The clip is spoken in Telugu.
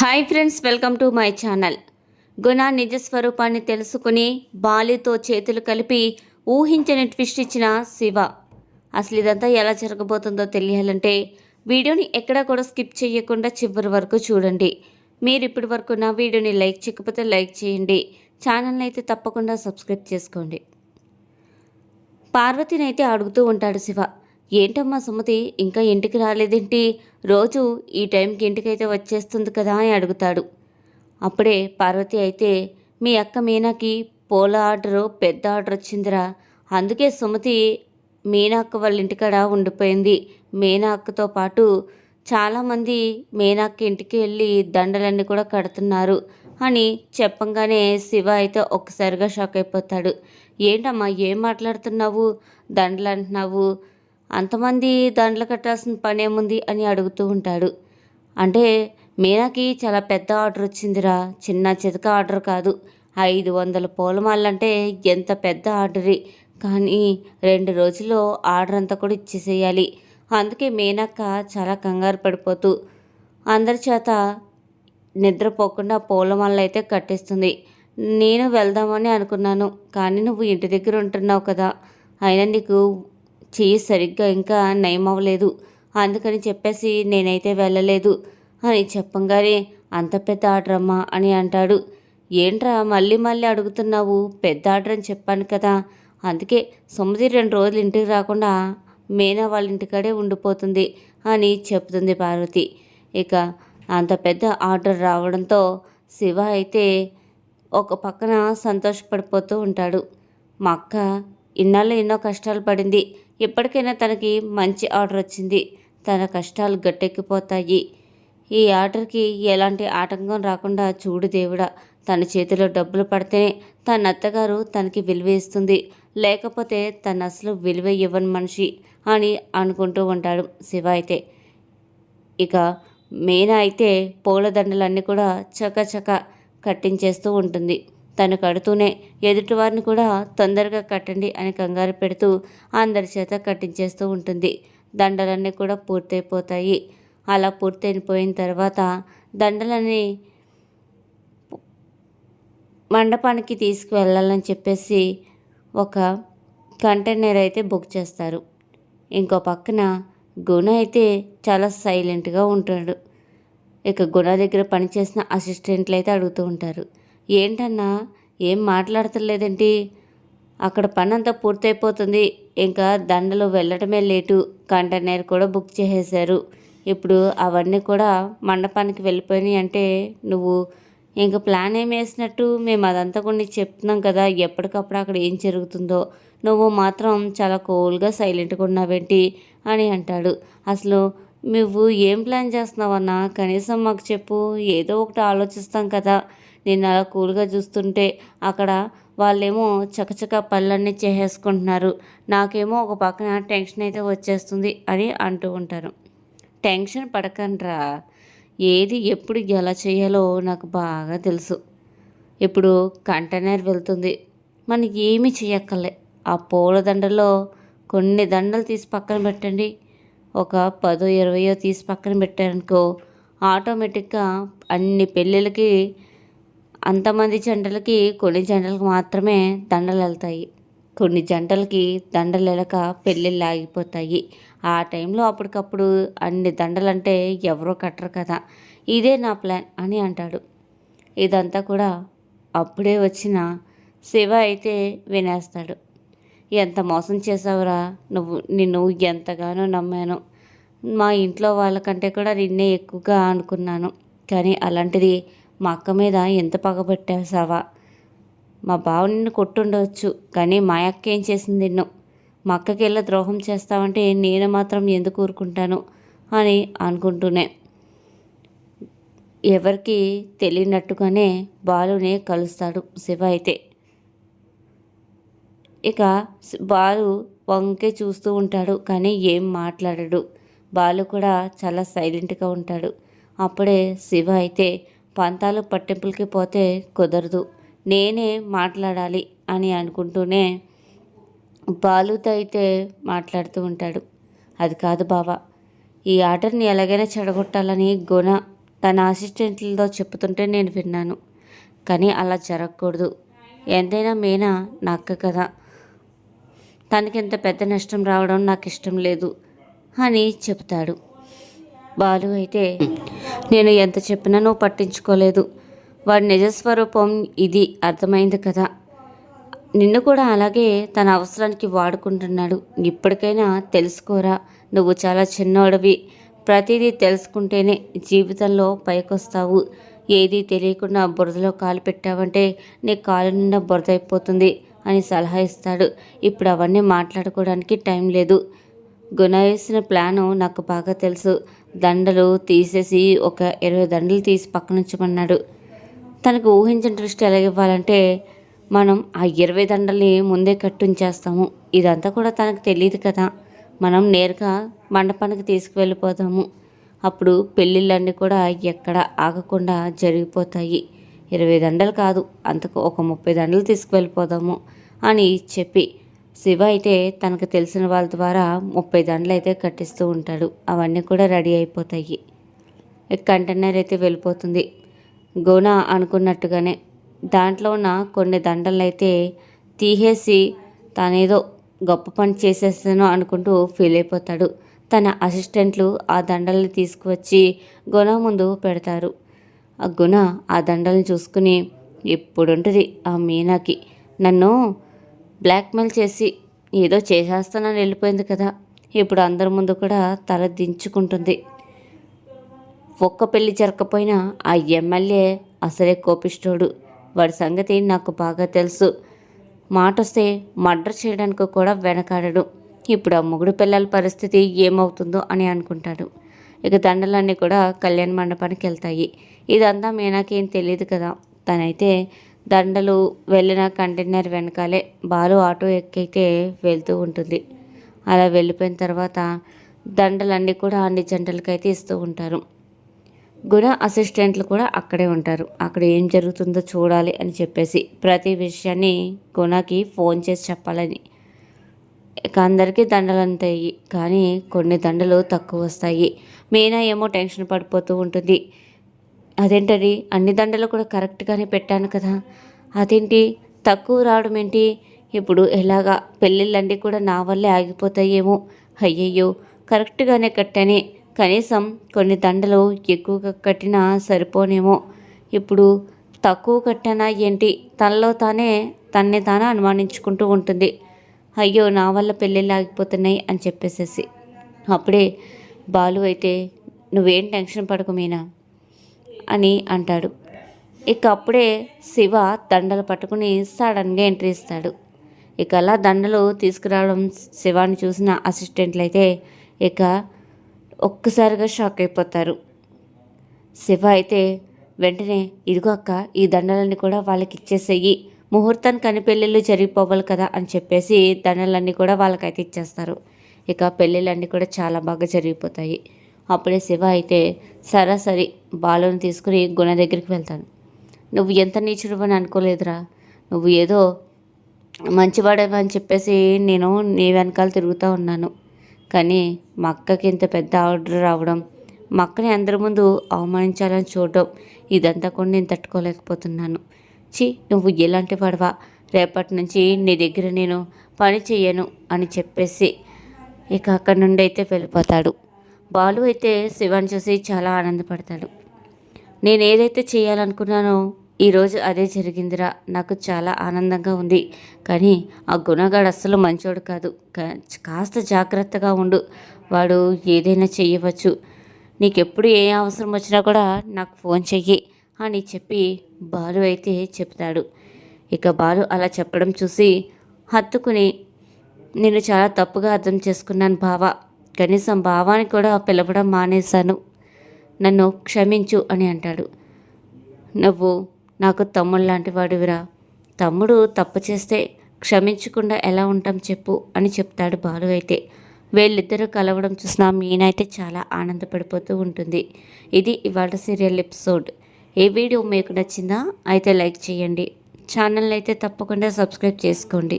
Hi friends welcome to my channel. గుణ నిజ స్వరూపాన్ని తెలుసుకుని బాలితో చేతులు కలిపి ఊహించని ట్విస్ట్ ఇచ్చిన శివ. అసలు ఇదంతా ఎలా జరగబోతుందో తెలియాలంటే వీడియోని ఎక్కడా కూడా స్కిప్ చేయకుండా చివరి వరకు చూడండి. మీరు ఇప్పటి వరకు నా వీడియోని లైక్ చేయకపోతే లైక్ చేయండి. ఛానల్ని అయితే తప్పకుండా సబ్స్క్రైబ్ చేసుకోండి. పార్వతిని అయితే అడుగుతూ ఉంటాడు శివ. ఏంటమ్మా సుమతి ఇంకా ఇంటికి రాలేదేంటి? రోజు ఈ టైంకి ఇంటికైతే వచ్చేస్తుంది కదా అని అడుగుతాడు. అప్పుడే పార్వతి అయితే మీ అక్క మీనాకి పూల ఆర్డరు పెద్ద ఆర్డర్ వచ్చిందిరా. అందుకే సుమతి మీనా అక్క వాళ్ళ ఇంటికాడ ఉండిపోయింది. మీనా అక్కతో పాటు చాలామంది మీనాక్క ఇంటికి వెళ్ళి దండలన్నీ కూడా కడుతున్నారు అని చెప్పంగానే శివ అయితే ఒక్కసారిగా షాక్ అయిపోతాడు. ఏంటమ్మా ఏం మాట్లాడుతున్నావు? దండలు అంటున్నావు? అంతమంది దండలు కట్టాల్సిన పని ఏముంది అని అడుగుతూ ఉంటాడు. అంటే మీనాకి చాలా పెద్ద ఆర్డర్ వచ్చిందిరా. చిన్న చితక ఆర్డర్ కాదు. ఐదు వందల పూలమాలంటే ఎంత పెద్ద ఆర్డరే. కానీ రెండు రోజుల్లో ఆర్డర్ అంతా కూడా ఇచ్చేసేయాలి. అందుకే మీనక్క చాలా కంగారు పడిపోతూ అందరి చేత నిద్రపోకుండా పూలమాల అయితే కట్టేస్తుంది. నేను వెళ్దామని అనుకున్నాను. కానీ నువ్వు ఇంటి దగ్గర ఉంటున్నావు కదా. అయినా నీకు చెయ్యి సరిగ్గా ఇంకా నయం అవ్వలేదు అందుకని చెప్పేసి నేనైతే వెళ్ళలేదు. అని చెప్పంగానే అంత పెద్ద ఆర్డర్ అమ్మా అని అంటాడు. ఏంట్రా మళ్ళీ మళ్ళీ అడుగుతున్నావు? పెద్ద ఆర్డర్ అని చెప్పాను కదా. అందుకే సుమతి రెండు రోజులు ఇంటికి రాకుండా మేనా వాళ్ళ ఇంటికాడే ఉండిపోతుంది అని చెప్తుంది పార్వతి. ఇక అంత పెద్ద ఆర్డర్ రావడంతో శివ అయితే ఒక పక్కన సంతోషపడిపోతూ ఉంటాడు. మా అక్క ఇన్నాళ్ళు ఎన్నో కష్టాలు పడింది. ఇప్పటికైనా తనకి మంచి ఆర్డర్ వచ్చింది. తన కష్టాలు గట్టెక్కిపోతాయి. ఈ ఆర్డర్కి ఎలాంటి ఆటంకం రాకుండా చూడు దేవుడా తన చేతిలో డబ్బులు పడితేనే తన అత్తగారు తనకి విలువ ఇస్తుంది. లేకపోతే తన అసలు విలువ ఇవ్వని మనిషి అని అనుకుంటూ ఉంటాడు శివ అయితే. ఇక మీనా అయితే పూలదండలన్నీ కూడా చకచక కట్టించేస్తూ ఉంటుంది. తను కడుతూనే ఎదుటివారిని కూడా తొందరగా కట్టండి అని కంగారు పెడుతూ అందరి చేత కట్టించేస్తూ ఉంటుంది. దండలన్నీ కూడా పూర్తయిపోతాయి. అలా పూర్తయిపోయిన తర్వాత దండలని మండపానికి తీసుకువెళ్ళాలని చెప్పేసి ఒక కంటైనర్ అయితే బుక్ చేస్తారు. ఇంకో పక్కన గుణ అయితే చాలా సైలెంట్గా ఉంటాడు. ఇక గుణ దగ్గర పనిచేసిన అసిస్టెంట్లు అయితే అడుగుతూ ఉంటారు. ఏంటన్నా? ఏం మాట్లాడతలేదేంటి? అక్కడ పని అంతా పూర్తయిపోతుంది. ఇంకా దండలు వెళ్ళడమే లేటు. కంటైనర్ కూడా బుక్ చేసేశారు. ఇప్పుడు అవన్నీ కూడా మండపానికి వెళ్ళిపోయినాయి అంటే నువ్వు ఇంకా ప్లాన్ ఏం వేసినట్టు? మేము అదంతా కూడా నీకు చెప్తున్నాం కదా ఎప్పటికప్పుడు అక్కడ ఏం జరుగుతుందో. నువ్వు మాత్రం చాలా కూల్గా సైలెంట్గా ఉన్నావేంటి? అని అంటాడు. అసలు నువ్వు ఏం ప్లాన్ చేస్తున్నావన్నా? కనీసం మాకు చెప్పు ఏదో ఒకటి ఆలోచిస్తాం కదా. నేను అలా కూల్గా చూస్తుంటే అక్కడ వాళ్ళేమో చకచక పళ్ళన్నీ చేసేసుకుంటున్నారు. నాకేమో ఒక పక్కన టెన్షన్ అయితే వచ్చేస్తుంది అని అంటూ ఉంటారు. టెన్షన్ పడకండ్రా. ఏది ఎప్పుడు ఎలా చేయాలో నాకు బాగా తెలుసు. ఇప్పుడు కంటైనర్ వెళ్తుంది. మనకి ఏమీ చేయక్కర్లే. ఆ పూల దండలో కొన్ని దండలు తీసి పక్కన పెట్టండి. ఒక పదో ఇరవయో తీసి పక్కన పెట్టారనుకో ఆటోమేటిక్గా అన్ని పెళ్ళిళ్ళకి అంతమంది జంటలకి కొన్ని జంటలకు మాత్రమే దండలు వెళ్తాయి కొన్ని జంటలకి దండలు వెళ్ళక పెళ్ళిళ్ళు ఆగిపోతాయి. ఆ టైంలో అప్పటికప్పుడు అన్ని దండలంటే ఎవరో కట్టరు కదా. ఇదే నా ప్లాన్ అని అంటాడు. ఇదంతా కూడా అప్పుడే వచ్చిన శివ అయితే వినేస్తాడు. ఎంత మోసం చేసావురా నువ్వు నిన్ను ఎంతగానో నమ్మాను. మా ఇంట్లో వాళ్ళకంటే కూడా నిన్నే ఎక్కువగా అనుకున్నాను. కానీ అలాంటిది మా అక్క మీద ఎంత పగబెట్టేసావా మా బావ నిన్ను కొట్టుండవచ్చు కానీ మా అక్క ఏం చేసింది నిన్ను? మా అక్కకి ఇలా ద్రోహం చేస్తావంటే నేను మాత్రం ఎందుకు ఊరుకుంటాను అని అనుకుంటూనే. ఎవరికి తెలియనట్టుగానే బాలునే కలుస్తాడు శివ అయితే. ఇక బాలు వంకే చూస్తూ ఉంటాడు కానీ ఏం మాట్లాడడు. బాలు కూడా చాలా సైలెంట్గా ఉంటాడు. అప్పుడే శివ అయితే పంతాలు పట్టింపులకి పోతే కుదరదు. నేనే మాట్లాడాలి అని అనుకుంటూనే బాలుతో అయితే మాట్లాడుతూ ఉంటాడు. అది కాదు బావా ఈ ఆర్డర్ని ఎలాగైనా చెడగొట్టాలని గుణ తన అసిస్టెంట్లతో చెప్తుంటే నేను విన్నాను. కానీ అలా జరగకూడదు. ఎంతైనా మీనా నా అక్క కదా. తనకి ఇంత పెద్ద నష్టం రావడం నాకు ఇష్టం లేదు అని చెప్తాడు. బాలు అయితే నేను ఎంత చెప్పినా నువ్వు పట్టించుకోలేదు. వాడి నిజస్వరూపం ఇది అర్థమైంది కదా. నిన్ను కూడా అలాగే తన అవసరానికి వాడుకుంటున్నాడు. ఇప్పటికైనా తెలుసుకోరా నువ్వు చాలా చిన్నోడివి. ప్రతిదీ తెలుసుకుంటేనే జీవితంలో పైకొస్తావు. ఏదీ తెలియకుండా బురదలో కాలు పెట్టావంటే నీ కాలు నిండా బురద అయిపోతుంది అని సలహా ఇస్తాడు. ఇప్పుడు అవన్నీ మాట్లాడుకోవడానికి టైం లేదు. గుణ వేసిన ప్లాను నాకు బాగా తెలుసు. దండలు తీసేసి ఒక ఇరవై దండలు తీసి పక్కనుంచమన్నాడు తనకు ఊహించిన దృష్టి ఎలాగివ్వాలంటే మనం ఆ ఇరవై దండల్ని ముందే కట్టుంచేస్తాము. ఇదంతా కూడా తనకు తెలియదు కదా. మనం నేరుగా మండపానికి తీసుకువెళ్ళిపోతాము. అప్పుడు పెళ్ళిళ్ళన్నీ కూడా ఎక్కడ ఆగకుండా జరిగిపోతాయి. ఇరవై దండలు కాదు అంతకు ఒక ముప్పై దండలు తీసుకువెళ్ళిపోదాము అని చెప్పి శివ అయితే తనకు తెలిసిన వాళ్ళ ద్వారా ముప్పై దండలు అయితే కట్టిస్తూ ఉంటాడు. అవన్నీ కూడా రెడీ అయిపోతాయి. కంటైనర్ అయితే వెళ్ళిపోతుంది. గోన అనుకున్నట్టుగానే దాంట్లో ఉన్న కొన్ని దండలు అయితే తీసేసి తానేదో గొప్ప పని చేసేస్తాను అనుకుంటూ ఫీల్ అయిపోతాడు. తన అసిస్టెంట్లు ఆ దండల్ని తీసుకువచ్చి గుణ ముందు పెడతారు. ఆ గుణ ఆ దండల్ని చూసుకుని ఎప్పుడుంటుంది ఆ మీనాకి? నన్ను బ్లాక్మెయిల్ చేసి ఏదో చేసేస్తానని వెళ్ళిపోయింది కదా. ఇప్పుడు అందరి ముందు కూడా తల దించుకుంటుంది. ఒక్క పెళ్ళి జరగకపోయినా ఆ ఎమ్మెల్యే అసలే కోపిష్టోడు. వాడి సంగతి నాకు బాగా తెలుసు. మాట వస్తే మర్డర్ చేయడానికి కూడా వెనకాడడు. ఇప్పుడు ఆ మొగుడు పిల్లల పరిస్థితి ఏమవుతుందో అని అనుకుంటాడు. ఇక దండలన్నీ కూడా కళ్యాణ మండపానికి వెళ్తాయి. ఇదంతా మీనాకేం తెలియదు కదా. తనైతే దండలు వెళ్ళిన కంటైనర్ వెనకాలే బాలు ఆటో ఎక్కైతే వెళ్తూ ఉంటుంది. అలా వెళ్ళిపోయిన తర్వాత దండలన్నీ కూడా అన్ని జంటలకైతే ఇస్తూ ఉంటారు. గుణ అసిస్టెంట్లు కూడా అక్కడే ఉంటారు. అక్కడ ఏం జరుగుతుందో చూడాలి అని చెప్పేసి ప్రతి విషయాన్ని గుణకి ఫోన్ చేసి చెప్పాలని. అందరికీ దండలు అంతాయి. కానీ కొన్ని దండలు తక్కువ వస్తాయి. మీనా ఏమో టెన్షన్ పడిపోతూ ఉంటుంది. అదేంటది? అన్ని దండలు కూడా కరెక్ట్గానే పెట్టాను కదా. అదేంటి? తక్కువ రావడం ఏంటి? ఇప్పుడు ఎలాగా పెళ్ళిళ్ళన్నీ కూడా నా వల్లే ఆగిపోతాయేమో. అయ్యయ్యో! కరెక్ట్గానే కట్టానే. కనీసం కొన్ని దండలు ఎక్కువగా కట్టినా సరిపోనేమో. ఇప్పుడు తక్కువ కట్టానా ఏంటి? తనలో తానే తన్నే తాను అనుమానించుకుంటూ ఉంటుంది. అయ్యో! నా వల్ల పెళ్ళిళ్ళు ఆగిపోతున్నాయి అని చెప్పేసేసి. అప్పుడే బాలు అయితే నువ్వేం టెన్షన్ పడకు మీనా. అని అంటాడు. ఇక అప్పుడే శివ దండలు పట్టుకుని సడన్గా ఎంట్రీ ఇస్తాడు. ఇక అలా దండలు తీసుకురావడం శివాని చూసిన అసిస్టెంట్లు అయితే ఇక ఒక్కసారిగా షాక్ అయిపోతారు. శివ అయితే వెంటనే ఇదిగో అక్క ఈ దండలన్నీ కూడా వాళ్ళకి ఇచ్చేసేయి. ముహూర్తానికి అని పెళ్ళిళ్ళు జరిగిపోవాలి కదా అని చెప్పేసి దండలన్నీ కూడా వాళ్ళకైతే ఇచ్చేస్తారు. ఇక పెళ్ళిళ్ళన్నీ కూడా చాలా బాగా జరిగిపోతాయి. అప్పుడే శివ అయితే సరాసరి బాలుని తీసుకుని గుణ దగ్గరికి వెళ్తాను నువ్వు ఎంత నీచుడువని అనుకోలేదురా. నువ్వు ఏదో మంచివాడేవని అని చెప్పేసి నేను నీ వెనకాల తిరుగుతూ ఉన్నాను. కానీ మా అక్కకి ఇంత పెద్ద ఆర్డర్ రావడం మా అక్కని అందరి ముందు అవమానించాలని చూడడం ఇదంతా కూడా నేను తట్టుకోలేకపోతున్నాను. చి నువ్వు ఎలాంటి పడవా రేపటి నుంచి నీ దగ్గర నేను పని చెయ్యను అని చెప్పేసి ఇక అక్కడి నుండి అయితే వెళ్ళిపోతాడు. బాలు అయితే శివాన్ని చూసి చాలా ఆనందపడతాడు. నేను ఏదైతే చేయాలనుకున్నానో ఈరోజు అదే జరిగిందిరా. నాకు చాలా ఆనందంగా ఉంది. కానీ ఆ గుణగాడు అస్సలు మంచోడు కాదు. కాస్త జాగ్రత్తగా ఉండు. వాడు ఏదైనా చేయవచ్చు నీకెప్పుడు ఏ అవసరం వచ్చినా కూడా నాకు ఫోన్ చెయ్యి అని చెప్పి బాలు అయితే చెప్తాడు. ఇక బాలు అలా చెప్పడం చూసి హత్తుకుని నేను చాలా తప్పుగా అర్థం చేసుకున్నాను బావా. కనీసం భావాన్ని కూడా పిలవడం మానేశాను. నన్ను క్షమించు అని అంటాడు. నువ్వు నాకు తమ్ముడు లాంటి వాడివిరా. తమ్ముడు తప్పు చేస్తే క్షమించకుండా ఎలా ఉంటాం చెప్పు అని చెప్తాడు బాలు అయితే. వీళ్ళిద్దరూ కలవడం చూసిన మీనైతే చాలా ఆనందపడిపోతూ ఉంటుంది. ఇది ఇవాళ సీరియల్ ఎపిసోడ్. ఏ వీడియో మీకు నచ్చిందా? అయితే లైక్ చేయండి. ఛానల్ అయితే తప్పకుండా సబ్స్క్రైబ్ చేసుకోండి.